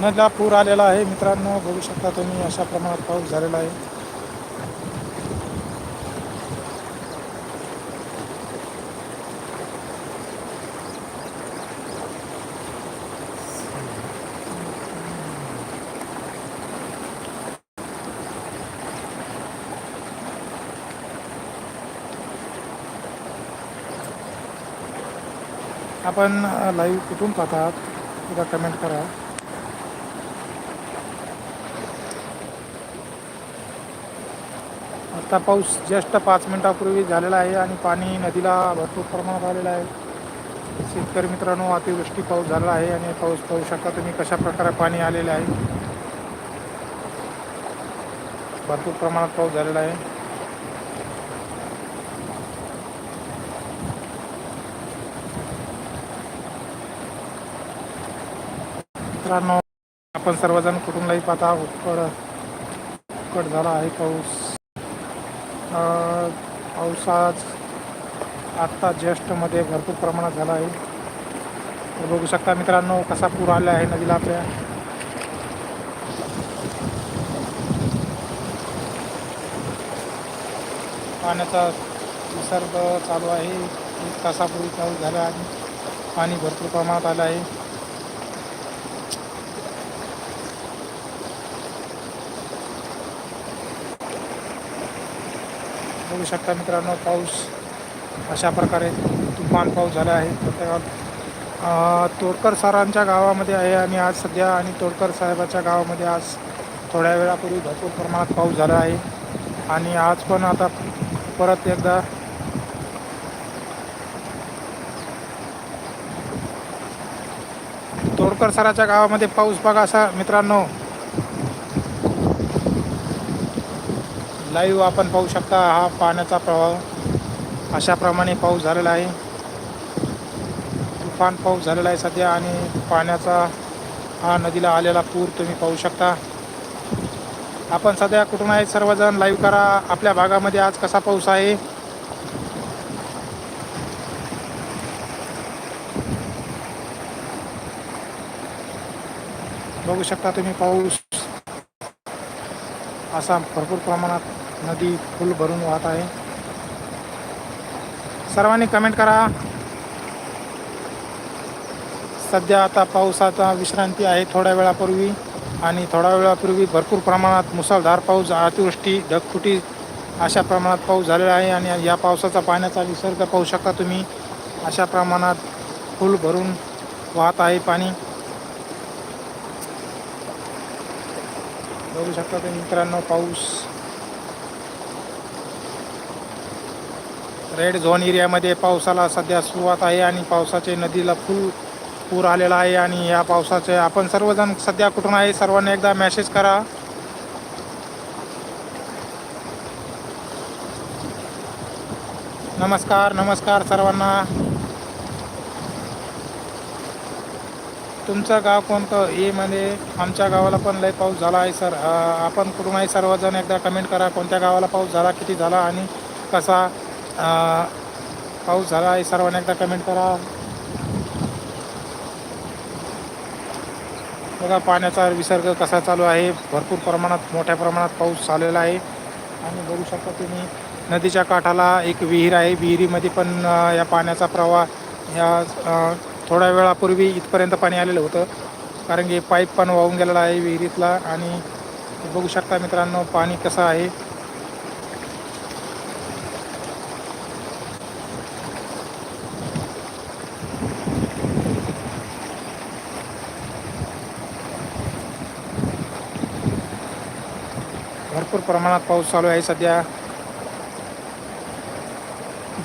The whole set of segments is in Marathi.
नदीला पूर आलेला आहे. मित्रांनो बघू शकता तुम्ही अशा प्रमाणात पाऊस झालेला आहे. आपण लाईव्ह कुठून पाहतात? एकदा कमेंट करा. आता पाऊस जस्ट पाच मिनटापूर्वी झालेला आहे आणि पाणी नदीला भरपूर प्रमाणात आलेलं आहे. शेतकरी मित्रांनो अतिवृष्टी पाऊस झाला आहे आणि पाऊस पाहू शकता तुम्ही कशा प्रकारे पाणी आलेले आहे. भरपूर प्रमाणात पाऊस झालेला आहे. मित्रांनो आपण सर्वजण कुटुंबलाही पाहता उत्कड उत्कट झाला आहे पाऊस. पावसाच आत्ता ज्येष्ठमध्ये भरपूर प्रमाणात झाला आहे. तर बघू शकता मित्रांनो कसा पूर आला आहे नदीला आपल्या. पाण्याचा विसर्ग चालू आहे. एक तासापूर्वी चालू झाला आणि पाणी भरपूर प्रमाणात आलं आहे. बघू शकता मित्रांनो. पाऊस अशा प्रकारे तुफान पाऊस झाला आहे. प्रत्येकात तोडकर सरांच्या गावामध्ये आहे आणि आज सध्या आणि तोडकर साहेबाच्या गावामध्ये आज थोड्या वेळापूर्वी भरपूर प्रमाणात पाऊस झाला आहे. आणि आज पण आता परत एकदा तोडकर सराच्या गावामध्ये पाऊस बघा असा मित्रांनो. लाईव्ह आपण पाहू शकता हा पाण्याचा प्रवाह अशाप्रमाणे पाऊस झालेला आहे. तुफान पाऊस झालेला आहे सध्या आणि पाण्याचा हा नदीला आलेला पूर तुम्ही पाहू शकता. आपण सध्या कुठून आहे सर्वजण? लाईव्ह करा. आपल्या भागामध्ये आज कसा पाऊस आहे? बघू शकता तुम्ही पाऊस. असा भरपूर प्रमाणात नदी फुल भरून वाहत आहे. सर्वांनी कमेंट करा. सध्या आता पावसाचा विश्रांती आहे थोड्या वेळापूर्वी आणि थोड्या वेळापूर्वी भरपूर प्रमाणात मुसळधार पाऊस अतिवृष्टी ढगफुटी अशा प्रमाणात पाऊस झालेला आहे आणि या पावसाचा पाण्याचा विसर्ग पाहू शकता तुम्ही. अशा प्रमाणात फुल भरून वाहत आहे पाणी. बघू शकता ते मित्रांनो पाऊस. रेड झोन एरियामध्ये पावसाला सध्या सुरुवात आहे आणि पावसाचे नदीला फुल पूर आलेला आहे आणि या पावसाचे आपण सर्वजण सध्या कुठून आहे सर्वांनी एकदा मेसेज करा. नमस्कार नमस्कार सर्वांना. तुमचं गाव कोणतं? ए मध्ये आमच्या गावाला पण लय पाऊस झाला आहे सर. आपण कुठून आहे सर्वजण एकदा कमेंट करा कोणत्या गावाला पाऊस झाला किती झाला आणि कसा पाऊस झाला आहे सर्वांनी एकदा कमेंट करा. बघा पाण्याचा विसर्ग कसा चालू आहे? भरपूर प्रमाणात मोठ्या प्रमाणात पाऊस झालेला आहे. आणि बघू शकता तुम्ही नदीच्या काठाला एक विहीर आहे. विहिरीमध्ये पण या पाण्याचा प्रवाह या थोड्या वेळापूर्वी इथपर्यंत पाणी आलेलं होतं. कारण की पाईप पण वाहून गेलेला आहे विहिरीतला आणि बघू शकता मित्रांनो पाणी कसं आहे. भरपूर प्रमाणात पाऊस चालू आहे सध्या.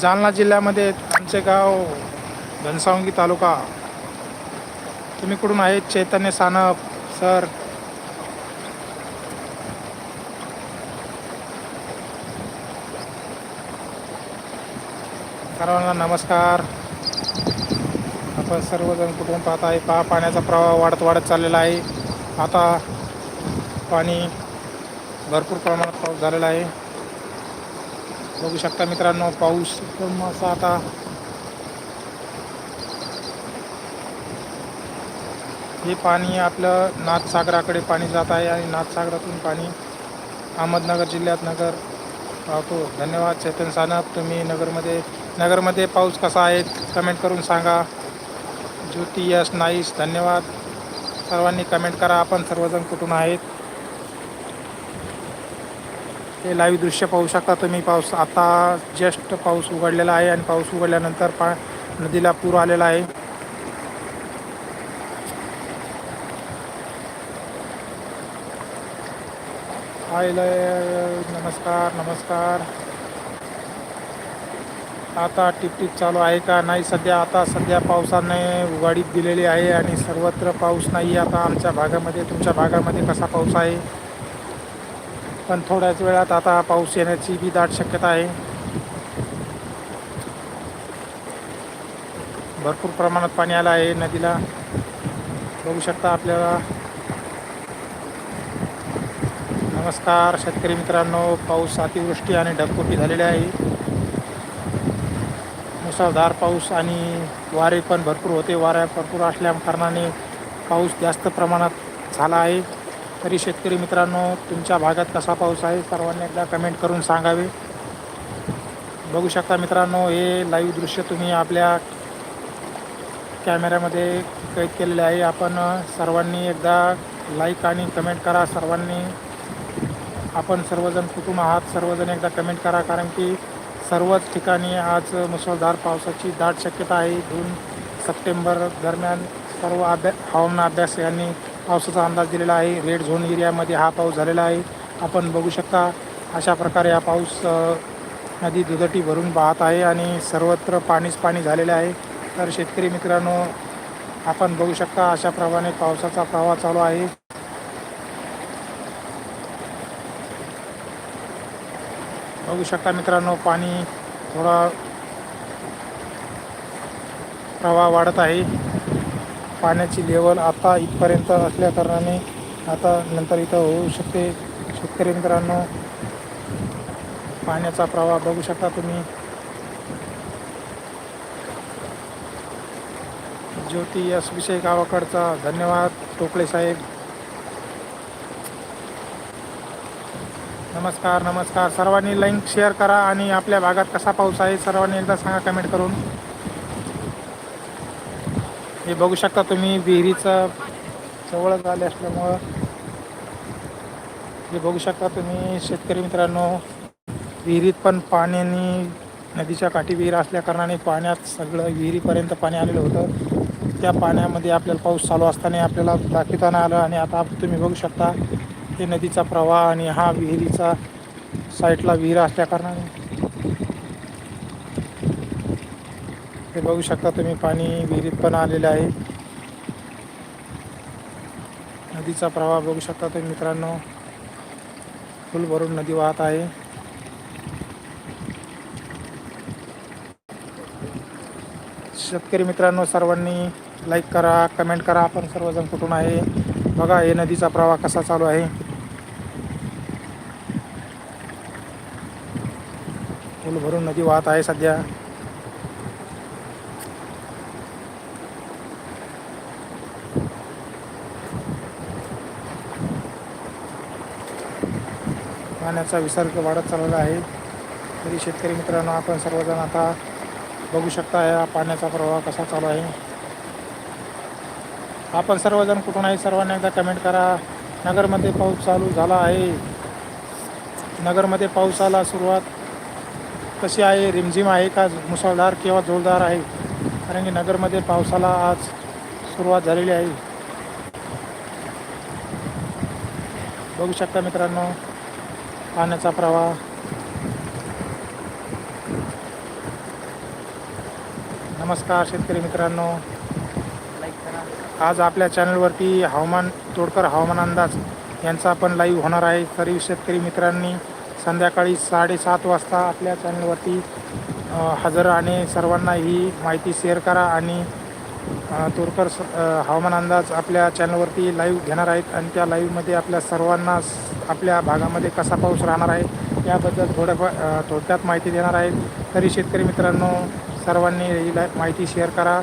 जालना जिल्ह्यामध्ये आमचे गाव घनसावंगी तालुका. तुम्ही कुठून आहेत? चैतन्य सानप सर. सर्वांना नमस्कार. आपण सर्वजण कुठून पाहत आहे पहा पाण्याचा प्रवाह वाढत वाढत चाललेला आहे. आता पाणी भरपूर प्रमाणात पाऊस झालेला आहे. बघू शकता मित्रांनो पाऊस असा आता हे पाणी आपलं नाथसागराकडे पाणी जात आहे आणि नाथसागरातून पाणी अहमदनगर जिल्ह्यात नगर पाहतो. धन्यवाद चेतन सानप. तुम्ही नगरमध्ये नगरमध्ये पाऊस कसा आहे कमेंट करून सांगा. ज्योती यश नाईस धन्यवाद. सर्वांनी कमेंट करा. आपण सर्वजण कुठून आहेत? हे लाईव्ह दृश्य पाहू शकता तुम्ही. पाऊस आता जस्ट पाऊस उघडलेला आहे आणि पाऊस उघडल्यानंतर पा नदीला पूर आलेला आहे. नमस्कार नमस्कार. आता टिपटिप चालू आहे का? नाही सध्या आता सध्या पावसाने उघाडीत दिलेली आहे आणि सर्वत्र पाऊस नाही. आता आमच्या भागामध्ये तुमच्या भागामध्ये कसा पाऊस आहे? पण थोड्याच वेळात आता पाऊस येण्याची बी दाट शक्यता आहे. भरपूर प्रमाणात पाणी आलं आहे नदीला. बघू शकता आपल्याला नमस्कार शेतकरी मित्रांनो पाऊस अतिवृष्टी आणि ढगफुटी झालेली आहे. मुसळधार पाऊस आणि वारे पण भरपूर होते. वाऱ्या भरपूर असल्या कारणाने पाऊस जास्त प्रमाणात झाला आहे. तरी शेतकरी मित्रांनो तुमच्या भागात कसा पाऊस आहे सर्वांनी एकदा कमेंट करून सांगावे. बघू शकता मित्रांनो हे लाईव्ह दृश्य तुम्ही आपल्या कॅमेऱ्यामध्ये कैद केलेले आहे. आपण सर्वांनी एकदा लाईक आणि कमेंट करा. सर्वांनी आपण सर्वजण कुटुंब आहात सर्वजण एकदा कमेंट करा कारण की सर्वच ठिकाणी आज मुसळधार पावसाची दाट शक्यता आहे. जून सप्टेंबर दरम्यान सर्व अभ्या हवामान अभ्यास यांनी पावसाचा अंदाज दिलेला आहे. रेड झोन एरियामध्ये हा पाऊस झालेला आहे. आपण बघू शकता अशा प्रकारे हा पाऊस नदी दुधटी भरून वाहत आहे आणि सर्वत्र पाणीच पाणी झालेले आहे. तर शेतकरी मित्रांनो आपण बघू शकता अशाप्रमाणे पावसाचा प्रवाह चालू आहे. बघू शकता मित्रांनो पाणी थोडा प्रवाह वाढत आहे. पाण्याची लेवल आता इथपर्यंत असल्याकारणाने आता नंतर इथं होऊ शकते. शेतकरी मित्रांनो पाण्याचा प्रवाह बघू शकता तुम्ही. ज्योती एस विषय गावाकडचा धन्यवाद. टोकळे साहेब. नमस्कार नमस्कार. सर्वांनी लिंक शेअर करा आणि आपल्या भागात कसा पाऊस आहे सर्वांनी एकदा सांगा कमेंट करून. हे बघू शकता तुम्ही विहिरीचं जवळच आले असल्यामुळं. हे बघू शकता तुम्ही शेतकरी मित्रांनो विहिरीत पण पाण्याने नदीच्या काठी विहीर असल्या कारणाने पाण्यात सगळं विहिरीपर्यंत पाणी आलेलं होतं. त्या पाण्यामध्ये आपल्याला पाऊस चालू असताना आपल्याला दाखविताना आलं आणि आता तुम्ही बघू शकता हे नदीचा प्रवाह आणि हा विहिरीचा साईडला विहीर असल्या कारणाने. हे बघू शकता तुम्ही पाणी विहिरीत पण आलेलं आहे. नदीचा प्रवाह बघू शकता तुम्ही मित्रांनो. फुल भरून नदी वाहत आहे. शेतकरी मित्रांनो सर्वांनी लाईक करा कमेंट करा. आपण सर्वजण कुठून आहे? बघा हे नदीचा प्रवाह कसा चालू आहे? पूल भरून नदी वाहत आहे सध्या. पाण्याचा विसर्ग वाढत चाललेला आहे. तरी शेतकरी मित्रांनो आपण सर्वजण आता बघू शकता या पाण्याचा प्रवाह कसा चालू आहे. आपण सर्वजण कुठून आहे? सर्वांनी एकदा कमेंट करा. नगरमध्ये पाऊस चालू झाला आहे. नगरमध्ये पावसाला सुरुवात कशी आहे? रिमझिम आहे का? मुसळधार किंवा जोरदार आहे? कारण की नगरमध्ये पावसाला आज सुरुवात झालेली आहे. बघू शकता मित्रांनो पाण्याचा प्रवाह. नमस्कार शेतकरी मित्रांनो. आज आपल्या चॅनलवरती हवामान तोडकर हवामान अंदाज यांचा पण लाईव्ह होणार आहे. तरी शेतकरी मित्रांनी संध्याकाळी साडेसात वाजता आपल्या चॅनलवरती हजर आणि सर्वांना ही माहिती शेअर करा आणि तोडकर हवामान अंदाज आपल्या चॅनलवरती लाईव्ह घेणार आहेत आणि त्या लाईव्हमध्ये आपल्या सर्वांना आपल्या भागामध्ये कसा पाऊस राहणार आहे याबद्दल थोड्या थोडक्यात माहिती देणार आहेत. तरी शेतकरी मित्रांनो सर्वांनी ही माहिती शेअर करा.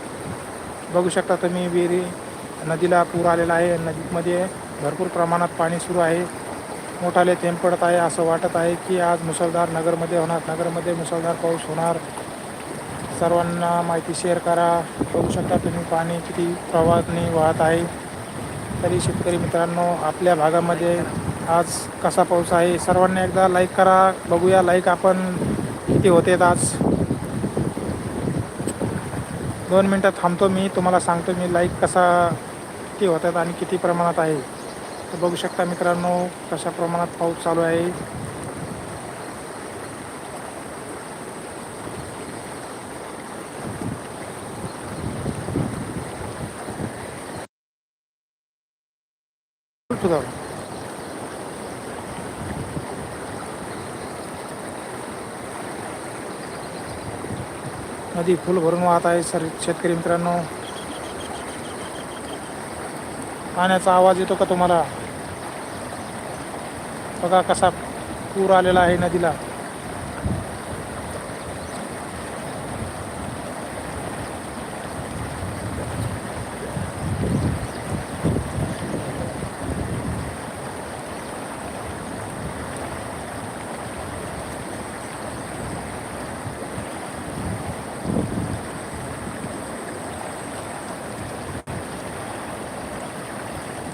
बघू शकता तुम्ही विहिरी नदीला पूर आलेला आहे. नदीमध्ये भरपूर प्रमाणात पाणी सुरू आहे. मोठाले थेंब पडत आहे असं वाटत आहे की आज मुसळधार नगरमध्ये होणार. नगरमध्ये मुसळधार पाऊस होणार. सर्वांना माहिती शेअर करा. बघू शकता तुम्ही पाणी किती प्रवाहाने वाहत आहे. तरी शेतकरी मित्रांनो आपल्या भागामध्ये आज कसा पाऊस आहे सर्वांनी एकदा लाईक करा. बघूया लाईक आपण किती होते आज. दोन मिनटं थांबतो मी. तुम्हाला सांगतो मी लाईक कसा किती होतात आणि किती प्रमाणात आहे. तर बघू शकता मित्रांनो कशा प्रमाणात पाऊस चालू आहे. नदी फुल भरून वाहत आहे सर शेतकरी मित्रांनो. पाण्याचा आवाज येतो का तुम्हाला? बघा कसा पूर आलेला आहे नदीला.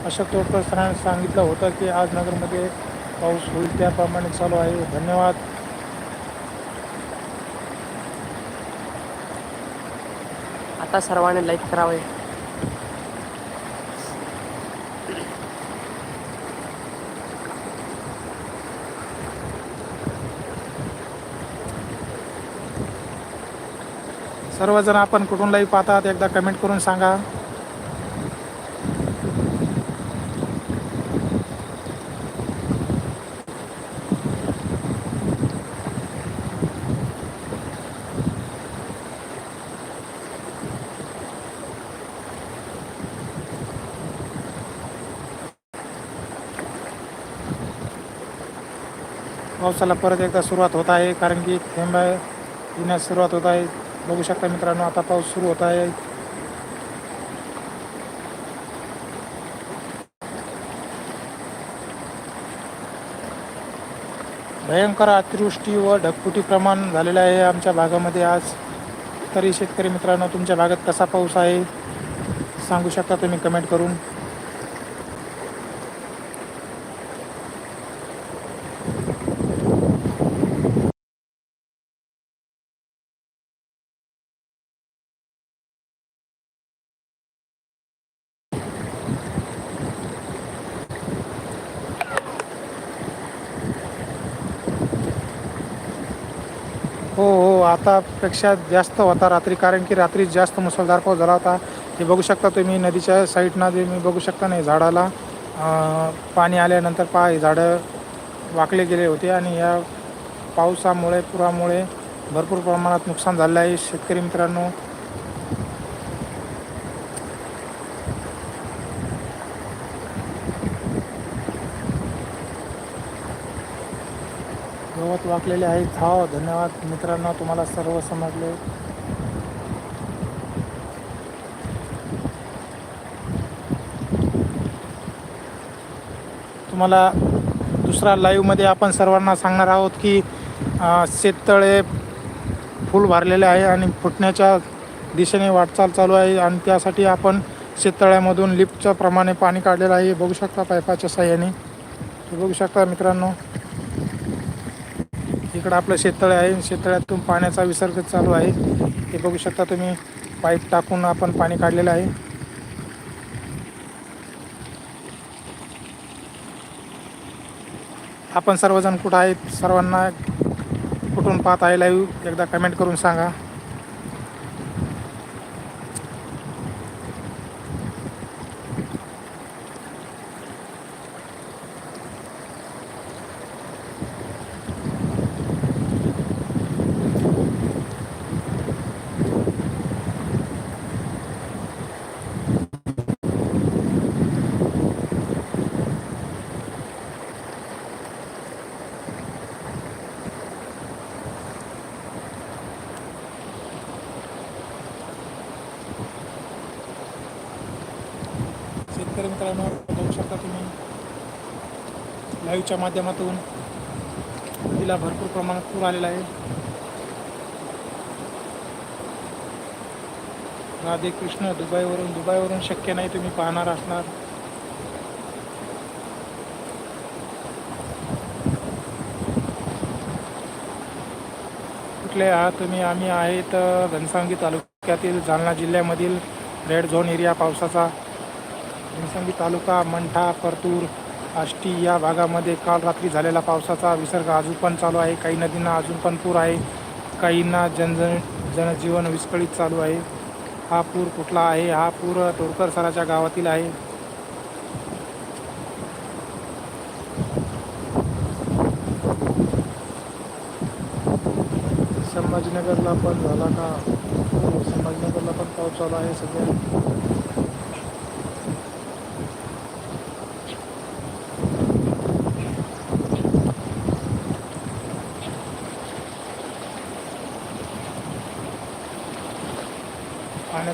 अशोक तोडकर सरांनी सांगितलं होतं की आज नगरमध्ये पाऊस होईल त्याप्रमाणे चालू आहे. धन्यवाद. आता सर्वांनी लाईक करावे. सर्वजण आपण कुठून लाईव्ह पाहतात एकदा कमेंट करून सांगा. पावसाला परत एकदा सुरुवात होत आहे कारण की थेंब येण्यास सुरुवात होत आहे. बघू शकता मित्रांनो आता पाऊस सुरू होत आहे. भयंकर अतिवृष्टी व ढगफुटी प्रमाण झालेलं आहे आमच्या भागामध्ये आज. तरी शेतकरी मित्रांनो तुमच्या भागात कसा पाऊस आहे? सांगू शकता तुम्ही कमेंट करून. हो हो आतापेक्षा जास्त होता रात्री कारण की रात्री जास्त मुसळधार पाऊस झाला होता. हे बघू शकता तुम्ही नदीच्या साईडनं जे मी बघू शकता नाही झाडाला पाणी आल्यानंतर पहा हे झाडं वाकले गेले होते आणि या पावसामुळे पुरामुळे भरपूर प्रमाणात नुकसान झालं आहे. शेतकरी मित्रांनो गवत वाकलेले आहेत. हो धन्यवाद. मित्रांनो तुम्हाला सर्व समजले. तुम्हाला दुसरा लाईव्हमध्ये आपण सर्वांना सांगणार आहोत की शेततळे फुल भरलेले आहे आणि फुटण्याच्या दिशेने वाटचाल चालू आहे आणि त्यासाठी आपण शेततळ्यामधून लिफ्टच्या प्रमाणे पाणी काढलेलं आहे. बघू शकता पाईपाच्या साह्याने. बघू शकता मित्रांनो. इकडं आपलं शेततळे आहे. शेततळ्यातून पाण्याचा विसर्ग चालू आहे. हे बघू शकता तुम्ही पाईप टाकून आपण पाणी काढलेलं आहे. आपण सर्वजण कुठं आहेत? सर्वांना कुठून पाहत आहे लाईव्ह एकदा कमेंट करून सांगा. पावसाच्या माध्यमातून नदीला भरपूर प्रमाणात पूर आलेला आहे. राधे कृष्ण दुबईवरून दुबईवरून शक्य नाही तुम्ही पाहणार असणार. कुठले आहात तुम्ही? आम्ही आहेत अ, घनसावंगी तालुक्यातील जालना जिल्ह्यामधील रेड झोन एरिया पावसाचा. घनसावंगी तालुका मंठा परतूर आष्टी या भागामध्ये काल रात्री झालेला पावसाचा विसर्ग अजून पण चालू आहे. काही नदींना अजून पण पूर आहे. काहींना जनजन जनजीवन विस्कळीत चालू आहे. हा पूर कुठला आहे? हा पूर तोडकर सराच्या गावातील आहे. संभाजीनगरला पण झाला का? संभाजीनगरला पण पाऊस चालू आहे सध्या.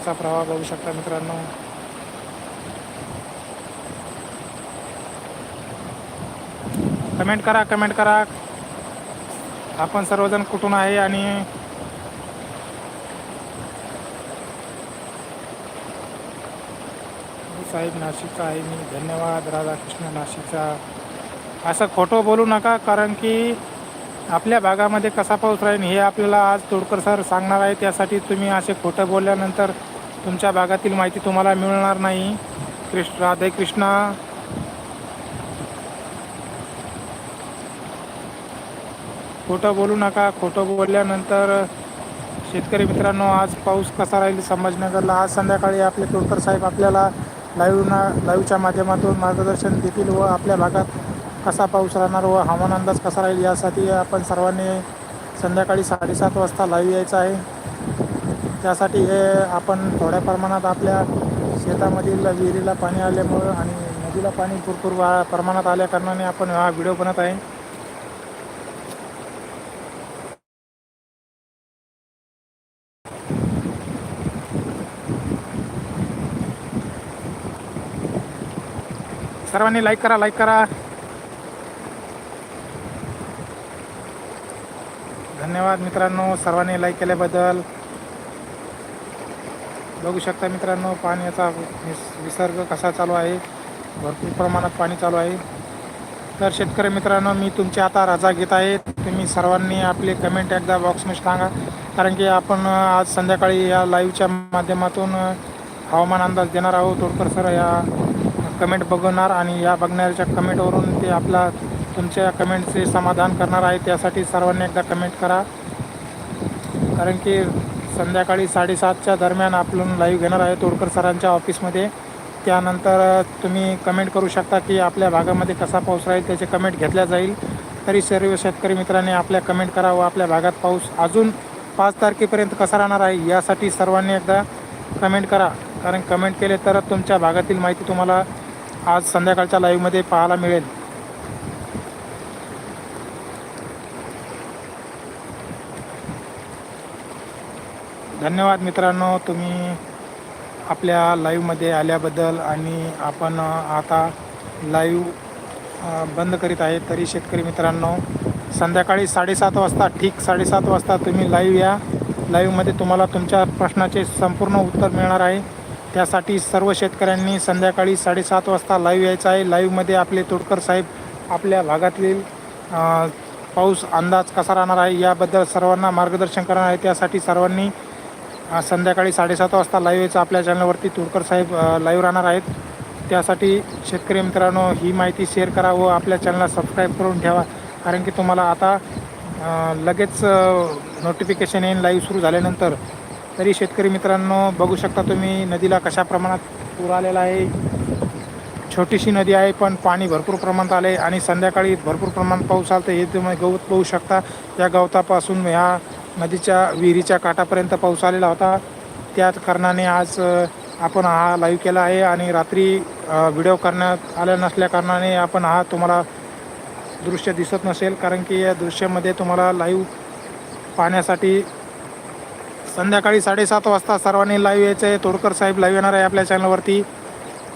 पाण्याचा प्रवाह बघू शकता मित्रांनो. कमेंट करा कमेंट करा. आपण सर्वजण कुठून आहे आणि साहेब नाशिकचा आहे. मी धन्यवाद. राधाकृष्ण नाशिकचा. असं खोटं बोलू नका कारण की आपल्या भागामध्ये कसा पाऊस राहील हे आपल्याला आज तोडकर सर सांगणार आहे त्यासाठी तुम्ही असे खोटं बोलल्यानंतर तुमच्या भागातील माहिती तुम्हाला मिळणार नाही. कृष्ण राधे कृष्णा. खोटं बोलू नका. खोटं बोलल्यानंतर शेतकरी मित्रांनो आज पाऊस कसा राहील संभाजीनगरला? आज संध्याकाळी आपले तोडकर साहेब आपल्याला लाईव्हना लाईव्हच्या माध्यमातून मार्गदर्शन देतील व आपल्या भागात कसा पाऊस राहणार व हवामान अंदाज कसा राहील यासाठी आपण सर्वांनी संध्याकाळी साडेसात वाजता लाईव्ह यायचं आहे. त्यासाठी हे आपण थोड्या प्रमाणात आपल्या शेतामधील विहिरीला पाणी आल्यामुळं आणि नदीला पाणी भरपूर वा प्रमाणात आल्या कारणाने आपण हा व्हिडिओ बनत आहे. सर्वांनी लाईक करा लाईक करा. धन्यवाद मित्रांनो सर्वांनी लाईक केल्याबद्दल. बघू शकता मित्रांनो पाण्याचा विसर्ग कसा चालू आहे? भरपूर प्रमाणात पाणी चालू आहे. तर शेतकरी मित्रांनो मी तुमची आता रजा घेत आहे. तुम्ही सर्वांनी आपले कमेंट एकदा बॉक्समध्ये सांगा. कारण की आपण आज संध्याकाळी या लाईव्हच्या माध्यमातून हवामान अंदाज देणार आहोत. तोडकर सर या कमेंट बघणार आणि या बघणाऱ्याच्या कमेंटवरून ते आपला तुमच्या कमेंटचे समाधान करणार आहे. त्यासाठी सर्वांनी एकदा कमेंट करा. कारण की संध्याकाळी साडेसातच्या दरम्यान आपण लाईव्ह घेणार आहे तोडकर सरांच्या ऑफिसमध्ये त्यानंतर तुम्ही कमेंट करू शकता की आपल्या भागामध्ये कसा पाऊस राहील त्याचे कमेंट घेतल्या जाईल. तरी सर्व शेतकरी मित्रांनी आपल्या कमेंट करा व आपल्या भागात पाऊस अजून पाच तारखेपर्यंत कसा राहणार आहे यासाठी सर्वांनी एकदा कमेंट करा. कारण कमेंट केले तरच तुमच्या भागातील माहिती तुम्हाला आज संध्याकाळच्या लाईव्हमध्ये पाहायला मिळेल. धन्यवाद मित्रांनो तुम्ही आपल्या लाईव्हमध्ये आल्याबद्दल आणि आपण आता लाईव्ह बंद करीत आहे. तरी शेतकरी मित्रांनो संध्याकाळी साडेसात वाजता ठीक साडेसात वाजता तुम्ही लाईव्ह या. लाईव्हमध्ये तुम्हाला तुमच्या प्रश्नाचे संपूर्ण उत्तर मिळणार आहे. त्यासाठी सर्व शेतकऱ्यांनी संध्याकाळी साडेसात वाजता लाईव्ह यायचं आहे. लाईव्हमध्ये आपले तोडकर साहेब आपल्या भागातील पाऊस अंदाज कसा राहणार आहे याबद्दल सर्वांना मार्गदर्शन करणार आहे. त्यासाठी सर्वांनी आज संध्याकाळी साडेसात वाजता लाईव्ह यायचं आपल्या चॅनलवरती तुरकर साहेब लाईव्ह राहणार आहेत. त्यासाठी शेतकरी मित्रांनो ही माहिती शेअर करा व आपल्या चॅनलला सबस्क्राईब करून ठेवा. कारण की तुम्हाला आता लगेच नोटिफिकेशन येईन लाईव्ह सुरू झाल्यानंतर. तरी शेतकरी मित्रांनो बघू शकता तुम्ही नदीला कशा प्रमाणात पूर आलेला आहे. छोटीशी नदी आहे पण पाणी भरपूर प्रमाणात आले आणि संध्याकाळी भरपूर प्रमाणात पाऊस आला तर हे तुम्ही गवत पाहू शकता. या गवतापासून ह्या नदीच्या विहिरीच्या काठापर्यंत पाऊस आलेला होता. त्याच कारणाने आज आपण हा लाईव्ह केला आहे आणि रात्री व्हिडिओ करण्यात आल्या नसल्या कारणाने आपण हा तुम्हाला दृश्य दिसत नसेल. कारण की या दृश्यामध्ये तुम्हाला लाईव्ह पाहण्यासाठी संध्याकाळी साडेसात वाजता सर्वांनी लाईव्ह यायचं आहे तोडकर साहेब लाईव्ह येणार आहे आपल्या चॅनलवरती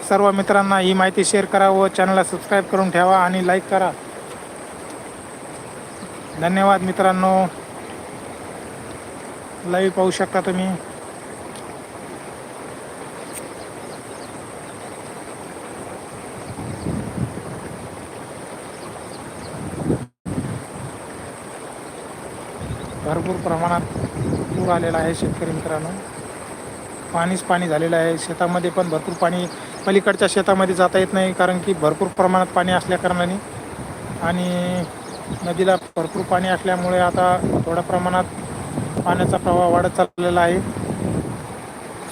सर्व मित्रांना ही माहिती शेअर करा व चॅनलला सबस्क्राईब करून ठेवा आणि लाईक करा. धन्यवाद मित्रांनो. लाईव्ह पाहू शकता तुम्ही. भरपूर प्रमाणात पूर आलेला आहे शेतकरी मित्रांनो. पाणीच पाणी झालेलं आहे. शेतामध्ये पण भरपूर पाणी पलीकडच्या शेतामध्ये जाता येत नाही कारण की भरपूर प्रमाणात पाणी असल्याकारणाने आणि नदीला भरपूर पाणी असल्यामुळे आता थोड्या प्रमाणात पाण्याचा प्रवाह वाढत चाललेला आहे.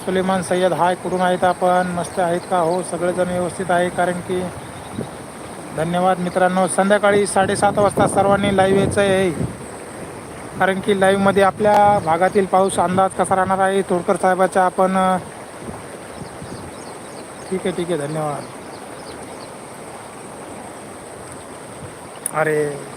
सुलेमान सय्यद हाय कुठून आहेत आपण? मस्त आहेत का? हो सगळेजण व्यवस्थित आहे. कारण की धन्यवाद मित्रांनो. संध्याकाळी साडेसात वाजता सर्वांनी लाईव्ह यायचं आहे. कारण की लाईव्हमध्ये आपल्या भागातील पाऊस अंदाज कसा राहणार आहे? तोडकर साहेबाचा आपण ठीक आहे ठीक आहे. धन्यवाद. अरे.